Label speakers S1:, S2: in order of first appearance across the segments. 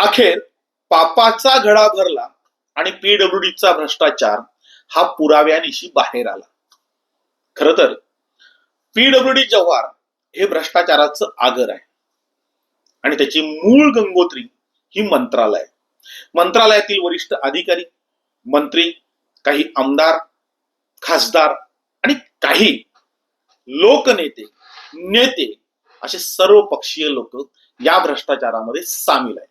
S1: अखेर पापाचा घडा भरला आणि पीडब्ल्यूडीचा भ्रष्टाचार हा पुराव्यानिशी बाहेर आला. खर तर पीडब्ल्यूडी जव्हार हे भ्रष्टाचाराचं आगर आहे. आणि त्याची मूळ गंगोत्री ही मंत्रालय. मंत्रालयातील वरिष्ठ अधिकारी मंत्री काही आमदार खासदार आणि काही लोकनेते नेते असे सर्व पक्षीय लोक या भ्रष्टाचारामध्ये सामील आहेत.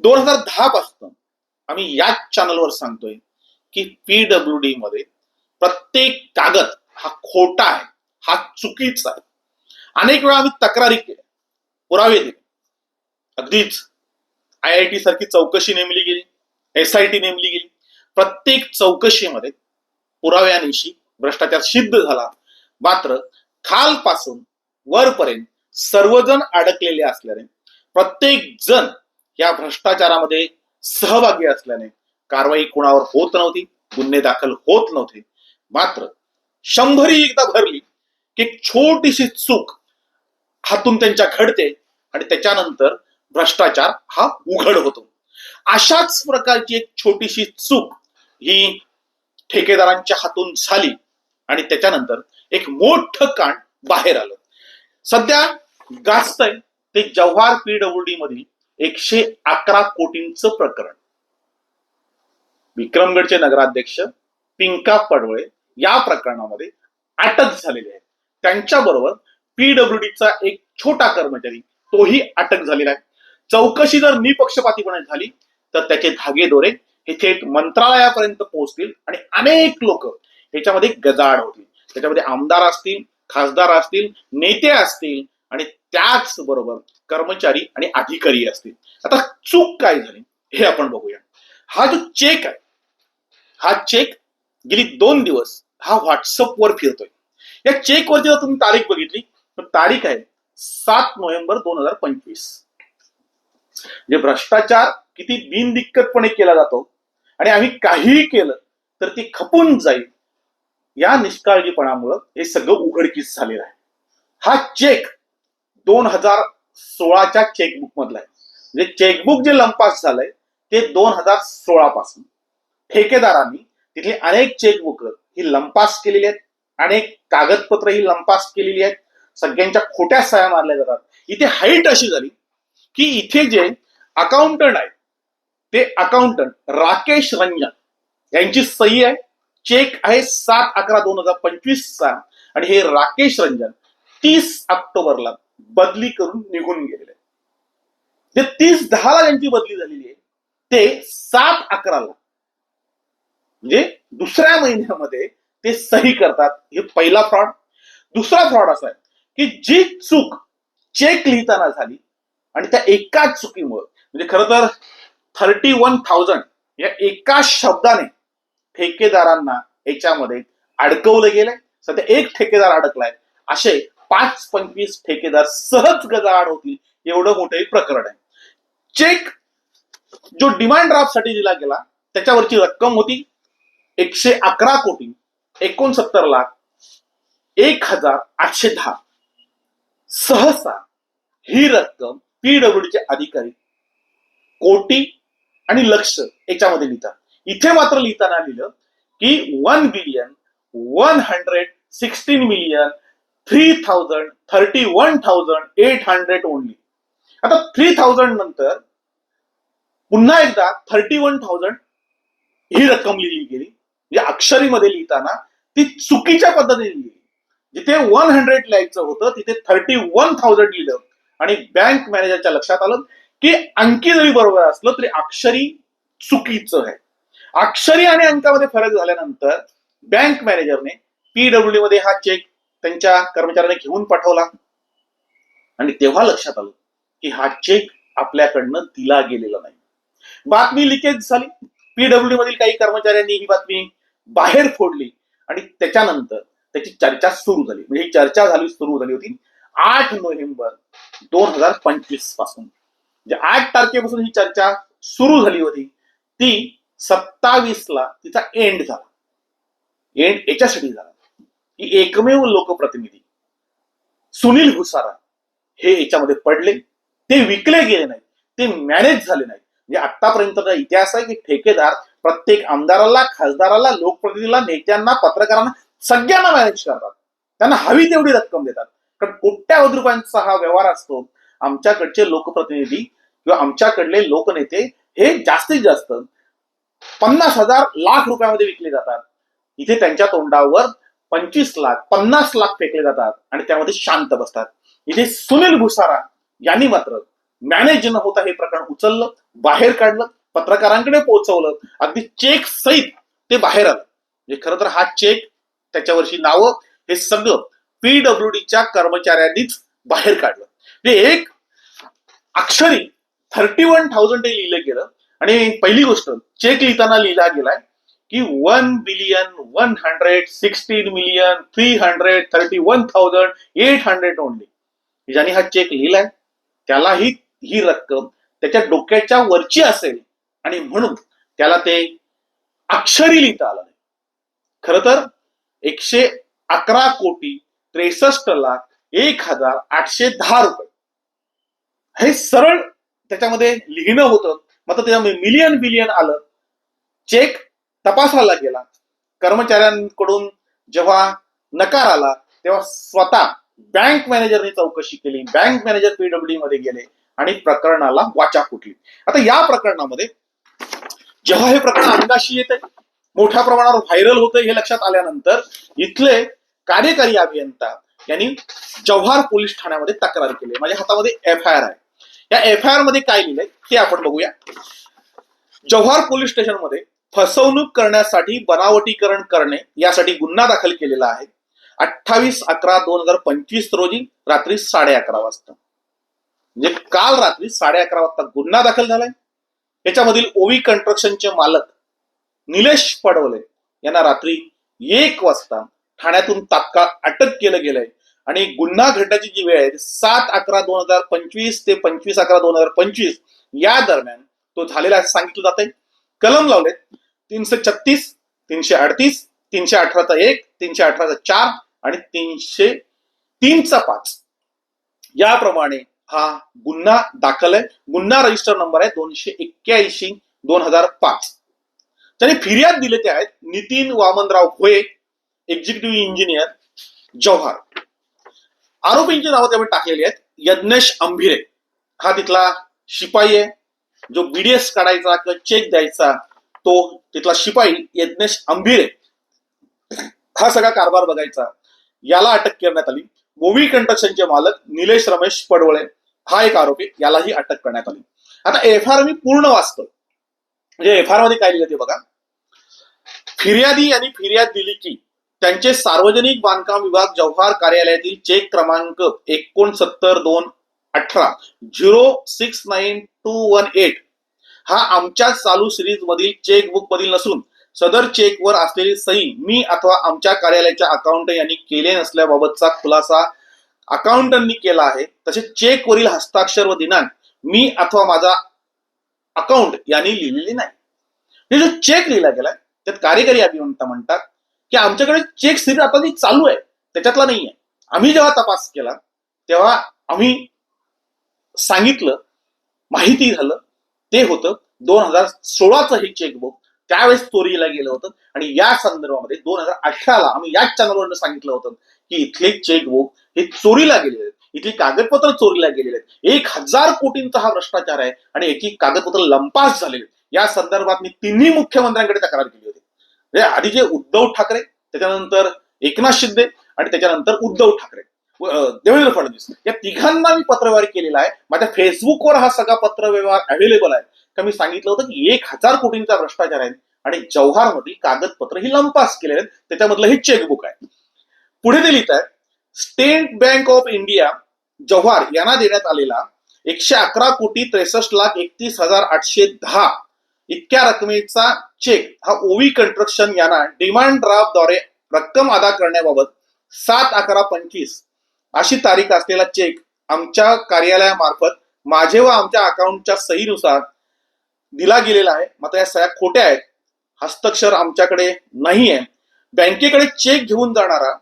S1: दोन हजार दहा पासून आम्ही याच चॅनलवर सांगतोय की पीडब्ल्यू डी मध्ये प्रत्येक कागद हा खोटा आहे हा चुकीचा आहे. अनेक वेळा आम्ही तक्रारी केल्या पुरावे दिले. अगदीच आय आय टी सारखी चौकशी नेमली गेली एस आय टी नेमली गेली. प्रत्येक चौकशीमध्ये पुराव्यानिशी भ्रष्टाचार सिद्ध झाला. मात्र खालपासून वरपर्यंत सर्वजण अडकलेले असल्याने प्रत्येक जण या भ्रष्टाचारामध्ये सहभागी असल्याने कारवाई कोणावर होत नव्हती गुन्हे दाखल होत नव्हते. मात्र शंभरी एकदा भरली की एक छोटीशी चूक हातून त्यांच्या घडते आणि त्याच्यानंतर भ्रष्टाचार हा उघड होतो. अशाच प्रकारची एक छोटीशी चूक ही ठेकेदारांच्या हातून झाली आणि त्याच्यानंतर एक मोठं कांड बाहेर आलं. सध्या गाजतंय ते जव्हार पीडब्ल्यूडी मधील एकशे अकरा कोटींचं प्रकरण. विक्रमगडचे नगराध्यक्ष पिंका पडवळे या प्रकरणामध्ये अटक झालेले आहे. त्यांच्याबरोबर पीडब्ल्यूडीचा एक छोटा कर्मचारी तोही अटक झालेला आहे. चौकशी जर निपक्षपातीपणे झाली तर त्याचे धागेदोरे हे थेट मंत्रालयापर्यंत पोहोचतील आणि अनेक लोक याच्यामध्ये गजाड होतील. त्याच्यामध्ये आमदार असतील खासदार असतील नेते असतील आणि त्याच बरोबर कर्मचारी आणि अधिकारी असतील. आता चूक काय झाली हे आपण बघूया. हा जो चेक आहे हा चेक गेली दोन दिवस हा व्हॉट्सअपवर फिरतोय. या चेकवरती जर तुम्ही तारीख बघितली तर तारीख आहे सात नोव्हेंबर दोन हजार पंचवीस. म्हणजे भ्रष्टाचार किती बिनदिक्कतपणे केला जातो आणि आम्ही काहीही केलं तर ते खपून जाईल या निष्काळजीपणामुळं हे सगळं उघडकीस झालेलं आहे. हा चेक दोन हजार सोळाच्या चेकबुक मधला आहे. म्हणजे चेकबुक जे लंपास झालंय ते दोन हजार सोळा पासून. ठेकेदारांनी तिथली अनेक चेकबुक ही लंपास केलेली आहेत. अनेक कागदपत्र ही लंपास केलेली आहेत. सगळ्यांच्या खोट्या सह्या मारल्या जातात. इथे हाईट अशी झाली की इथे जे अकाउंटंट आहे ते अकाउंटंट राकेश रंजन यांची सही आहे. चेक आहे सात अकरा दोन हजार पंचवीस सहा आणि हे राकेश रंजन तीस ऑक्टोबरला बदली करून निघून गेलेले. ते तीस दहाला ज्यांची बदली झालेली आहे ते सात अकराला म्हणजे दुसऱ्या महिन्यामध्ये ते सही करतात. हे पहिला फ्रॉड दुसरा फ्रॉड असा आहे की जी चूक चेक लिहिताना झाली आणि त्या एकाच चुकीमुळे म्हणजे खरं तर थर्टी वन थाउजंड या एका शब्दाने ठेकेदारांना याच्यामध्ये अडकवलं गेलंय. सध्या एक ठेकेदार अडकलाय. असे पाच पंचवीस ठेकेदार सहज गजाआड होतील एवढं मोठं प्रकरण आहे. चेक जो डिमांड ड्राफ्टसाठी दिला गेला त्याच्यावरची रक्कम होती एकशे अकरा कोटी एकोणसत्तर लाख एक हजार आठशे दहा. सहसा ही रक्कम पीडब्ल्यूडीचे अधिकारी कोटी आणि लक्ष याच्यामध्ये लिहितात. इथे मात्र लिहिताना लिहिलं की one billion one hundred sixteen million three thousand thirty one thousand eight hundred only आता थ्री थाउजंड नंतर पुन्हा एकदा थर्टी वन थाउजंड ही रक्कम लिहिली गेली. म्हणजे अक्षरीमध्ये लिहिताना ती चुकीच्या पद्धतीने लिहिली. जिथे वन हंड्रेड लिहायचं होतं तिथे थर्टी वन थाउजंड लिहिलं. आणि बँक मॅनेजरच्या लक्षात आलं की अंकी जरी बरोबर असलं तरी अक्षरी चुकीचं आहे. अक्षरी आणि अंकामध्ये फरक झाल्यानंतर बँक मॅनेजरने पीडब्ल्यू मध्ये हा चेक त्यांच्या कर्मचाऱ्याने घेऊन पाठवला. आणि तेव्हा लक्षात आलं की हा चेक आपल्याकडनं दिला गेलेला नाही. बातमी लिकेज झाली. पीडब्ल्यू मधील काही कर्मचाऱ्यांनी ही बातमी बाहेर फोडली. आणि त्याच्यानंतर त्याची चर्चा सुरू झाली. म्हणजे ही चर्चा झाली सुरू झाली होती आठ नोव्हेंबर दोन हजार पंचवीसपासून. म्हणजे आठ तारखेपासून ही चर्चा सुरू झाली होती. ती सत्तावीस ला तिचा एंड झाला. एंड याच्यासाठी झाला. की एकमेव लोकप्रतिनिधी सुनील भुसारा हे याच्यामध्ये पडले ते विकले गेले नाही ते मॅनेज झाले नाही म्हणजे आतापर्यंतचा इतिहास आहे की ठेकेदार प्रत्येक आमदाराला खासदाराला लोकप्रतिनिधीला नेत्यांना पत्रकारांना सगळ्यांना मॅनेज करतात. त्यांना हवी तेवढी रक्कम देतात. कारण कोट्यावधी रुपयांचा हा व्यवहार असतो आमच्याकडचे लोकप्रतिनिधी किंवा आमच्याकडले लोकनेते हे जास्तीत जास्त पन्नास हजार लाख रुपयामध्ये विकले जातात. इथे त्यांच्या तोंडावर पंचवीस लाख पन्नास लाख फेकले जातात आणि त्यामध्ये शांत बसतात. इथे सुनील भुसारा यांनी मात्र मॅनेज न होता हे प्रकरण उचललं बाहेर काढलं पत्रकारांकडे पोहोचवलं. अगदी चेक सहित ते बाहेर आलं. म्हणजे खरं तर हा चेक त्याच्यावरची नावं हे सगळं पीडब्ल्यू डीच्या कर्मचाऱ्यांनीच बाहेर काढलं. म्हणजे एक अक्षरी थर्टी वन थाउजंड ते लिहिलं गेलं. आणि पहिली गोष्ट चेक लिहिताना लिहिला गेलाय की one billion one hundred sixteen million three hundred thirty one thousand eight hundred only ज्याने हा चेक लिहिलाय त्यालाही ही रक्कम त्याच्या डोक्याच्या वरची असेल आणि म्हणून त्याला ते अक्षरी लिहिता आलं नाही. खर तर एकशे अकरा कोटी त्रेसष्ट लाख एक हजार आठशे दहा रुपये. हे सरळ त्याच्यामध्ये लिहिणं होतं. मात्र त्याच्यामध्ये मिलियन बिलियन आलं. चेक तपासायला गेला. कर्मचाऱ्यांकडून जेव्हा नकार आला तेव्हा स्वतः बँक मॅनेजरने चौकशी केली. बँक मॅनेजर पीडब्ल्यू मध्ये गेले आणि प्रकरणाला वाचा फुटली. आता या प्रकरणामध्ये जेव्हा हे प्रकरण अंगाशी येते मोठ्या प्रमाणावर व्हायरल होतंय हे लक्षात आल्यानंतर इथले कार्यकारी अभियंता यांनी जव्हार पोलीस ठाण्यामध्ये तक्रार केली. माझ्या हातामध्ये एफ आय आर आहे. या एफ आय आरमध्ये काय लिहिलंय ते आपण बघूया. जव्हार पोलीस स्टेशनमध्ये फसवणूक करण्यासाठी बनावटीकरण करणे यासाठी गुन्हा दाखल केलेला आहे. अठ्ठावीस अकरा दोन हजार पंचवीस रोजी रात्री साडे अकरा वाजता. म्हणजे काल रात्री साडे अकरा वाजता गुन्हा दाखल झालाय. याच्यामधील ओवी कन्स्ट्रक्शनचे मालक निलेश पडवले यांना रात्री एक वाजता ठाण्यातून तात्काळ अटक केलं गेलंय. आणि गुन्हा घडण्याची जी वेळ आहे सात अकरा दोन हजार पंचवीस ते पंचवीस अकरा दोन हजार पंचवीस या दरम्यान तो झालेला सांगितलं सांगितलं आहे कलम लावलेत. तीनशे छत्तीस तीनशे अडतीस तीनशे अठराचा एक तीनशे अठराचा चार आणि तीनशे तीनचा पाच. याप्रमाणे हा गुन्हा दाखल आहे. गुन्हा रजिस्टर नंबर आहे दोनशे एक्क्याऐंशी दोन हजार पाच. त्याने फिर्याद दिले ते आहेत नितीन वामनराव भोये एक्झिक्युटिव्ह इंजिनियर जव्हार. आरोपींची नावं त्यामुळे टाकलेली आहेत. यज्ञेश अंभिरे. हा तिथला शिपाई आहे. जो बीडीएस काढायचा किंवा चेक द्यायचा तो तिथला शिपाई यज्ञेश अंभिरे हा सगळा कारभार बघायचा. याला अटक करण्यात आली. मोवी कंस्ट्रक्शनचे मालक निलेश रमेश पडवळे. हा एक आरोपी. यालाही अटक करण्यात आली. आता एफ आर मी पूर्ण वाचतो. म्हणजे एफ आरमध्ये काय लिहिलं ते बघा. फिर्यादी यांनी फिर्याद दिली की त्यांचे सार्वजनिक बांधकाम विभाग जव्हार कार्यालयातील चेक क्रमांक एकोणसत्तर दोन अठरा zero six nine two one eight हा आमच्या चालू सिरीज मधील चेकबुक मधील नसून सदर चेक वर असलेली सही मी अथवा आमच्या कार्यालयाच्या अकाउंट यांनी केले नसल्याबाबतचा खुलासा अकाउंटंटनी केला आहे. तसेच चेक वरील हस्ताक्षर व दिनांक मी अथवा माझा अकाउंट यांनी लिहिलेली नाही. हे जो चेक लिहिला गेलाय त्यात कार्यकारी अभियंता म्हणतात की आमच्याकडे चेक सिरीज आता जी चालू आहे त्याच्यातला नाही आहे आम्ही जेव्हा तपास केला तेव्हा आम्ही सांगितलं माहिती झालं ते होतं. दोन हजार सोळाचं हे चेकबुक त्यावेळेस चोरीला गेलं होतं. आणि या संदर्भामध्ये दोन हजार अठराला आम्ही याच चॅनलवर सांगितलं होतं की इथले चेकबुक हे चोरीला गेलेले आहेत. इथली कागदपत्र चोरीला गेलेले आहेत. एक हजार कोटींचा हा भ्रष्टाचार आहे आणि याची कागदपत्र लंपास झालेले या संदर्भात मी तिन्ही मुख्यमंत्र्यांकडे तक्रार केली होती. म्हणजे आधी जे उद्धव ठाकरे त्याच्यानंतर एकनाथ शिंदे आणि त्याच्यानंतर उद्धव ठाकरे. देवेंद्र फडणवीस या तिघांना मी पत्रव्यवहार केलेला आहे. माझ्या फेसबुकवर हा सगळा पत्रव्यवहार अवेलेबल आहे. तर मी सांगितलं होतं की एक हजार कोटींचा भ्रष्टाचार आहे आणि जव्हारमधील कागदपत्र ही लंपास केलेले आहेत. त्याच्यामधलं हे चेकबुक आहे. पुढे ते लिहित आहे State Bank of India Jawhar यांना देण्यात आलेला एकशे अकरा कोटी त्रेसष्ट लाख एकतीस हजार आठशे दहा इतक्या रकमेचा चेक हा ओवी कन्स्ट्रक्शन यांना डिमांड ड्राफ्टद्वारे रक्कम अदा करण्याबाबत सात अकरा पंचवीस अशी तारीख असलेला चेक आमच्या कार्यालयामार्फत माझे व आमच्या अकाउंटच्या सहीनुसार दिला गेलेला आहे. मात्र या सह्या खोट्या आहेत. हस्ताक्षर आमच्याकडे नाही आहे बँकेकडे चेक घेऊन जाणारा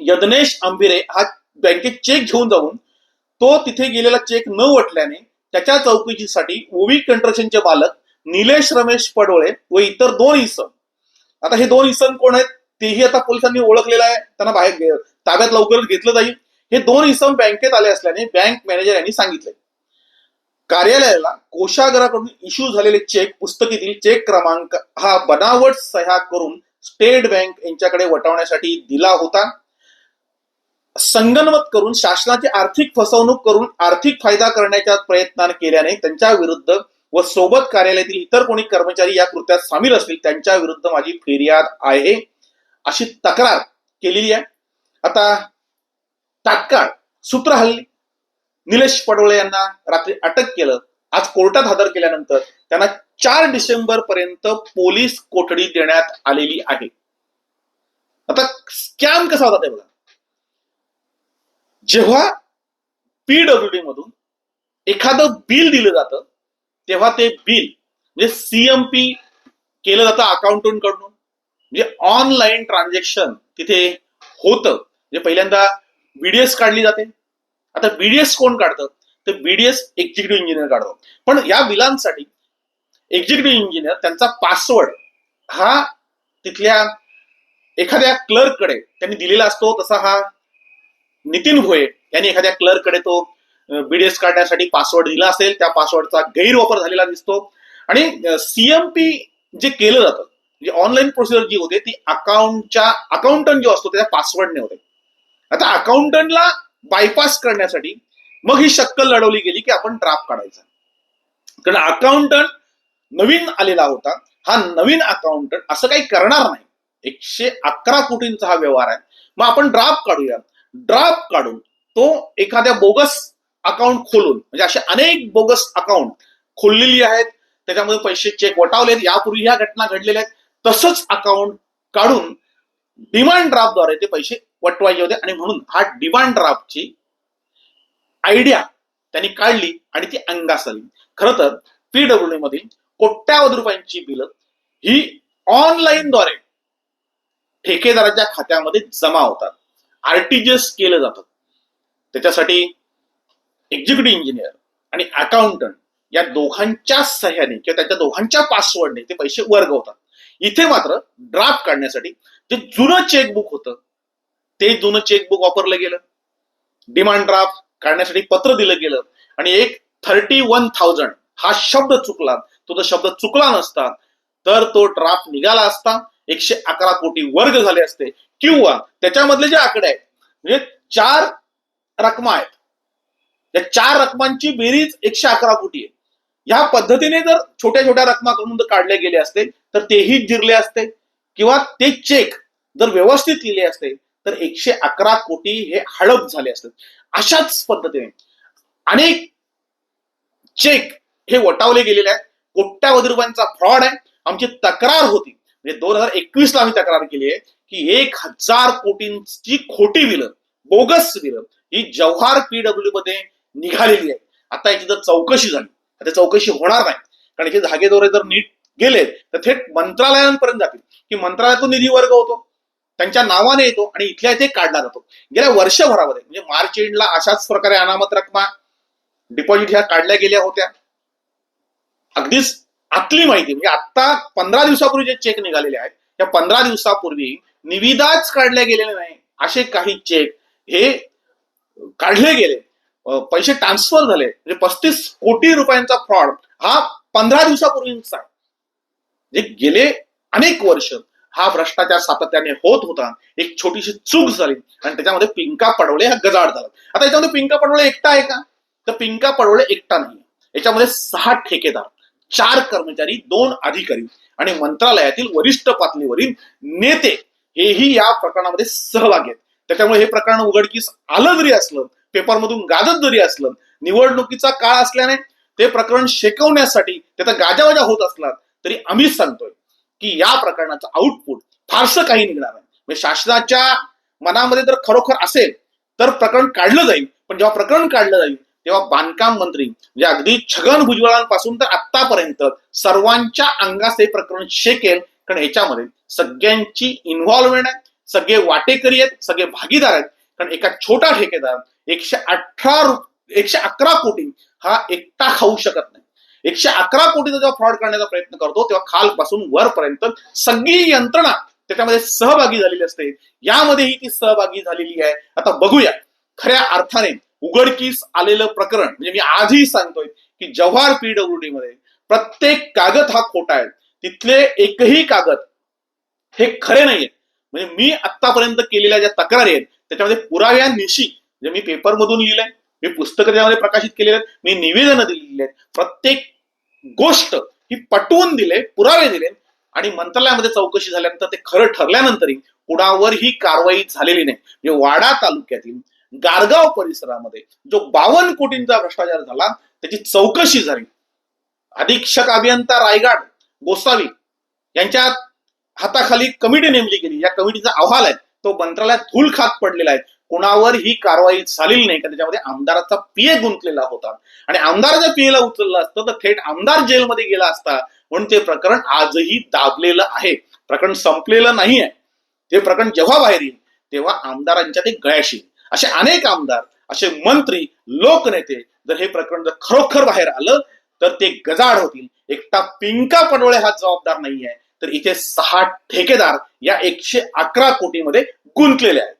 S1: यज्ञेश आंबिरे हा बँकेत चेक घेऊन जाऊन तो तिथे गेलेला चेक न वटल्याने त्याच्या चौकशीसाठी ओवी कंट्रक्शनचे मालक निलेश रमेश पडोळे व इतर दोन इसम. आता हे दोन इसम कोण आहेत तेही आता पोलिसांनी ओळखलेलं आहे. त्यांना बाहेर ताब्यात लवकरच घेतलं जाईल. हे दोन इसम बँकेत आले असल्याने बँक मॅनेजर यांनी सांगितले कार्यालयाला कोषागाराकडून इश्यू झालेले चेक पुस्तकीतील चेक क्रमांक हा बनावट सह्या करून स्टेट बँक यांच्याकडे वटवण्यासाठी दिला होता. संगनमत करून शासनाची आर्थिक फसवणूक करून आर्थिक फायदा करण्याच्या प्रयत्नाने केल्याने त्यांच्या विरुद्ध व सोबत कार्यालयातील इतर कोणी कर्मचारी या कृत्यात सामील असतील त्यांच्या विरुद्ध माझी फिर्याद आहे. अशी तक्रार केलेली आहे. आता तात्काळ सूत्र हल्ली निलेश पडोळे यांना रात्री अटक केलं. आज कोर्टात हजर केल्यानंतर त्यांना चार डिसेंबर पर्यंत पोलीस कोठडी देण्यात आलेली आहे. आता स्कॅम कसा होता ते बघा. जेव्हा पीडब्ल्यूडी मधून एखादं बिल दिलं जातं तेव्हा ते बिल म्हणजे सीएमपी केलं जातं अकाउंटंटकडून. म्हणजे ऑनलाईन ट्रान्झॅक्शन तिथे होतं. म्हणजे पहिल्यांदा बीडीएस काढली जाते. आता बीडीएस कोण काढतं? तर बीडीएस एक्झिक्युटिव्ह इंजिनियर काढतो. पण या बिलांसाठी एक्झिक्युटिव्ह इंजिनियर त्यांचा पासवर्ड हा तिथल्या एखाद्या क्लर्ककडे त्यांनी दिलेला असतो तसा हा नितीन भोये यांनी एखाद्या क्लर्ककडे तो बीडीएस काढण्यासाठी पासवर्ड दिला असेल त्या पासवर्डचा गैरवापर झालेला दिसतो. आणि सीएमपी जे केलं जातं म्हणजे ऑनलाईन प्रोसिजर जी होते ती अकाउंटच्या अकाउंटंट जो असतो त्याच्या पासवर्डने होते. आता अकाउंटंटला बायपास करण्यासाठी मग ही शक्कल लढवली गेली की आपण ड्राफ्ट काढायचा. कारण अकाउंटंट नवीन आलेला होता हा नवीन अकाउंटंट असं काही करणार नाही. एकशे अकरा कोटींचा हा व्यवहार आहे. मग आपण ड्राफ्ट काढूया. ड्राफ्ट काढून तो एखाद्या बोगस अकाउंट खोलून म्हणजे असे अनेक बोगस अकाउंट खोललेली आहेत त्याच्यामध्ये पैसे चेक वटावलेत यापूर्वी ह्या घटना घडलेल्या आहेत तसंच अकाउंट काढून डिमांड ड्राफ्टद्वारे ते पैसे वटवायचे होते. आणि म्हणून हा डिमांड ड्राफ्टची आयडिया त्यांनी काढली आणि ती अंगास आली खरं तर पीडब्ल्यू मधील कोट्यावधी रुपयांची बिलं ही ऑनलाईनद्वारे ठेकेदाराच्या खात्यामध्ये जमा होतात. आरटीजीएस केलं जातं. त्याच्यासाठी एक्झिक्युटिव्ह इंजिनियर आणि अकाउंटंट या दोघांच्या सह्याने किंवा त्यांच्या दोघांच्या पासवर्डने ते पैसे वर्ग होतात इथे मात्र ड्राफ्ट काढण्यासाठी जे जुनं चेकबुक होतं. ते जुनं चेकबुक वापरलं गेलं. डिमांड ड्राफ्ट काढण्यासाठी पत्र दिलं गेलं. आणि एक थर्टी वन थाउजंड हा शब्द चुकला. तो जर शब्द चुकला नसता तर तो ड्राफ्ट निघाला असता. एकशे अकरा कोटी वर्ग झाले असते. किंवा त्याच्यामधले जे आकडे आहेत म्हणजे चार रकमा आहेत. या चार रकमांची बेरीज एकशे अकरा कोटी आहे. या पद्धतीने जर छोट्या छोट्या रकमा करून जर काढले गेले असते तर तेही जिरले असते. किंवा ते चेक जर व्यवस्थित लिहिले असते तर एकशे अकरा कोटी हे हडप झाले असतात. अशाच पद्धतीने अनेक चेक हे वटावले गेलेले आहेत. कोट्यावधी रुपयांचा फ्रॉड आहे. आमची तक्रार होती. म्हणजे दोन हजार एकवीस ला आम्ही तक्रार केली आहे की एक हजार कोटींची खोटी विलं बोगस विलं ही जव्हार पीडब्ल्यू मध्ये निघालेली आहे. आता याची जर चौकशी झाली आता चौकशी होणार नाही. कारण हे धागेदोरे जर नीट गेले तर थेट मंत्रालयांपर्यंत जातील. की मंत्रालयातून निधी वर्ग होतो. त्यांच्या नावाने येतो आणि इथल्या इथे काढला जातो. गेल्या वर्षभरामध्ये म्हणजे मार्च एंडला अशाच प्रकारे अनामत रकमा डिपॉझिट ह्या काढल्या गेल्या होत्या. अगदीच आतली माहिती म्हणजे आता पंधरा दिवसापूर्वी जे चेक निघालेले आहेत त्या पंधरा दिवसापूर्वी निविदाच काढल्या गेलेले नाही. असे काही चेक हे काढले गेले. पैसे ट्रान्सफर झाले. म्हणजे पस्तीस कोटी रुपयांचा फ्रॉड हा पंधरा दिवसापूर्वीचा आहे. जे गेले अनेक वर्ष हा भ्रष्टाचार सातत्याने होत होता. एक छोटीशी चूक झाली. आणि त्याच्यामध्ये पिंका पडवळे हा गजाड झाला. आता याच्यामध्ये पिंका पडवळे एकटा आहे का? तर पिंका पडवळे एकटा नाही. याच्यामध्ये सहा ठेकेदार चार कर्मचारी दोन अधिकारी आणि मंत्रालयातील वरिष्ठ पातळीवरील नेते हेही या प्रकरणामध्ये सहभागी आहेत. त्याच्यामुळे हे प्रकरण उघडकीस आलं जरी असलं पेपरमधून गाजत जरी असलं निवडणुकीचा काळ असल्याने ते प्रकरण शेकवण्यासाठी त्याचा गाजावाजा होत असला तरी आम्हीच सांगतोय. की या प्रकरणाचं आउटपुट फारसं काही निघणार नाही. म्हणजे शासनाच्या मनामध्ये जर खरोखर असेल तर प्रकरण काढलं जाईल. पण जेव्हा प्रकरण काढलं जाईल तेव्हा बांधकाम मंत्री म्हणजे अगदी छगन भुजबळांपासून तर आतापर्यंत सर्वांच्या अंगास हे प्रकरण शेकेल. कारण याच्यामध्ये सगळ्यांची इन्व्हॉल्वमेंट आहे सगळे वाटेकरी आहेत सगळे भागीदार आहेत. कारण एका छोटा ठेकेदार एकशे अठरा एकशे अकरा कोटी हा एकटा खाऊ शकत नाही. एकशे अकरा कोटीचा जेव्हा फ्रॉड करण्याचा प्रयत्न करतो तेव्हा खालपासून वरपर्यंत सगळी यंत्रणा त्याच्यामध्ये सहभागी झालेली असते. यामध्येही ती सहभागी झालेली आहे. आता बघूया. खऱ्या अर्थाने उघडकीस आलेलं प्रकरण म्हणजे मी आजही सांगतोय की जव्हार पीडब्ल्यूडीमध्ये प्रत्येक कागद हा खोटा आहे. तिथले एकही कागद हे खरे नाहीये. म्हणजे मी आतापर्यंत केलेल्या ज्या तक्रारी आहेत त्याच्यामध्ये पुराव्यानिशी म्हणजे मी पेपरमधून लिहिलंय मी पुस्तकं त्यामध्ये प्रकाशित केलेले आहेत मी निवेदनं दिलेली आहेत. प्रत्येक गोष्ट ही पटवून दिले पुरावे दिले आणि मंत्रालयामध्ये चौकशी झाल्यानंतर ते खरं ठरल्यानंतरही कुणावर ही कारवाई झालेली नाही. म्हणजे वाडा तालुक्यातील गारगाव परिसरामध्ये जो बावन्न कोटींचा भ्रष्टाचार झाला त्याची चौकशी झाली. अधीक्षक अभियंता रायगड गोसावी यांच्या हाताखाली कमिटी नेमली गेली. या कमिटीचा अहवाल आहे. तो मंत्रालयात धूल खात पडलेला आहे. कोणावर ही कारवाई झालेली नाही कारण त्याच्यामध्ये आमदाराचा पीए गुंतलेला होता. आणि आमदार जर पीएला उचललं असतं तर थेट आमदार जेलमध्ये गेला असता. म्हणून ते प्रकरण आजही दाबलेलं आहे. प्रकरण संपलेलं नाही आहे ते प्रकरण जेव्हा बाहेर येईल तेव्हा आमदारांच्या ते गळ्याशी असे अनेक आमदार असे मंत्री लोकनेते जर हे प्रकरण जर खरोखर बाहेर आलं तर ते गजाड होतील. एकटा पिंका पडोळे हा जबाबदार नाही आहे तर इथे सहा ठेकेदार या एकशे अकरा कोटीमध्ये गुंतलेले आहेत.